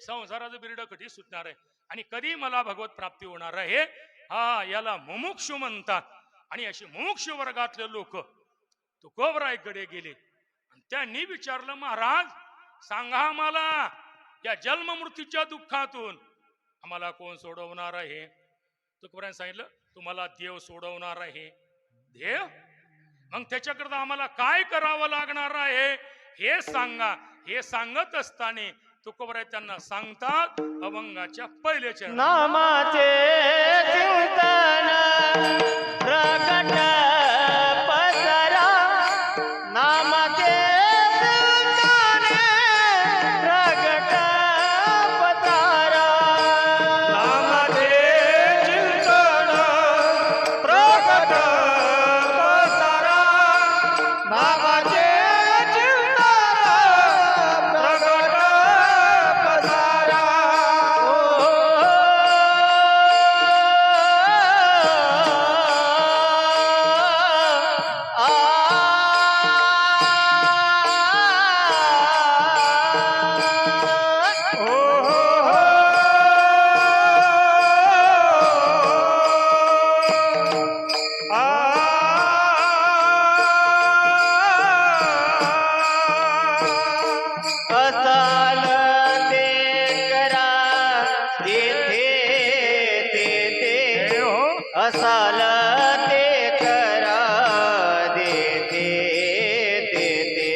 संसाराचं बिरड कधी सुटणार आहे. आणि कधी मला भगवत प्राप्ती होणार आहे? हा याला मुमुक्षु म्हणतात. आणि अशी मुमुक्षु वर्गातले लोक तुकोबरायकडे गेले. आणि त्यांनी विचारलं महाराज सांगा आम्हाला या जन्म मृत्यूच्या दुःखातून आम्हाला कोण सोडवणार आहे? तुकोबरायने सांगितलं तुम्हाला देव सोडवणार आहे. देव? मग त्याच्याकरता आम्हाला काय करावं लागणार आहे? हे सांगा. हे सांगत असताना तुकोबराय त्यांना सांगतात अभंगाच्या पहिल्याच्या नामाचे असाल ते करा देथे तेथे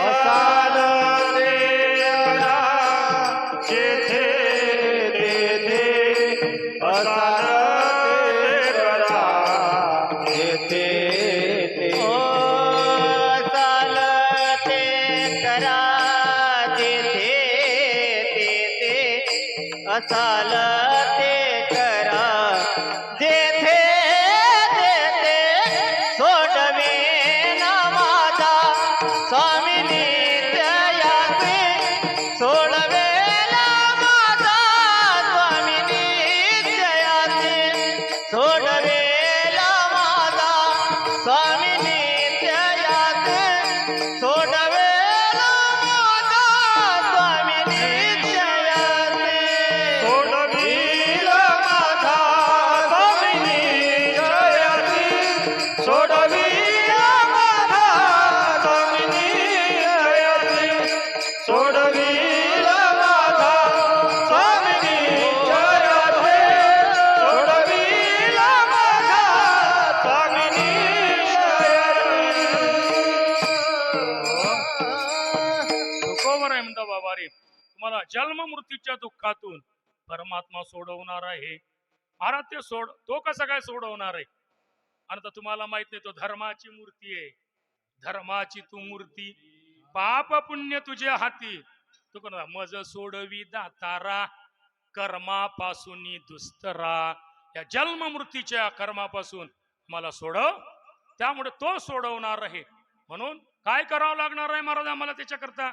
असाल ते करा जेथे तेथे असाल ते करा जेथे असाल ते करा जेथे तेथे असाल ते तुम्हाला जन्म मृत्यूच्या दुःखातून परमात्मा सोडवणार आहे. महाराज ते सोड तो कसा काय सोडवणार आहे? आणि तर तुम्हाला माहीत नाही तो धर्माची मूर्ती आहे. धर्माची तू मूर्ती. पाप पुण्य तुझे हाती. तू कोणा मज सोडवी दातारा कर्मापासून दुस्तरा. या जन्म मृत्यूच्या कर्मापासून मला सोडव. त्यामुळे तो सोडवणार आहे. म्हणून काय करावं लागणार आहे महाराज आम्हाला त्याच्याकरता?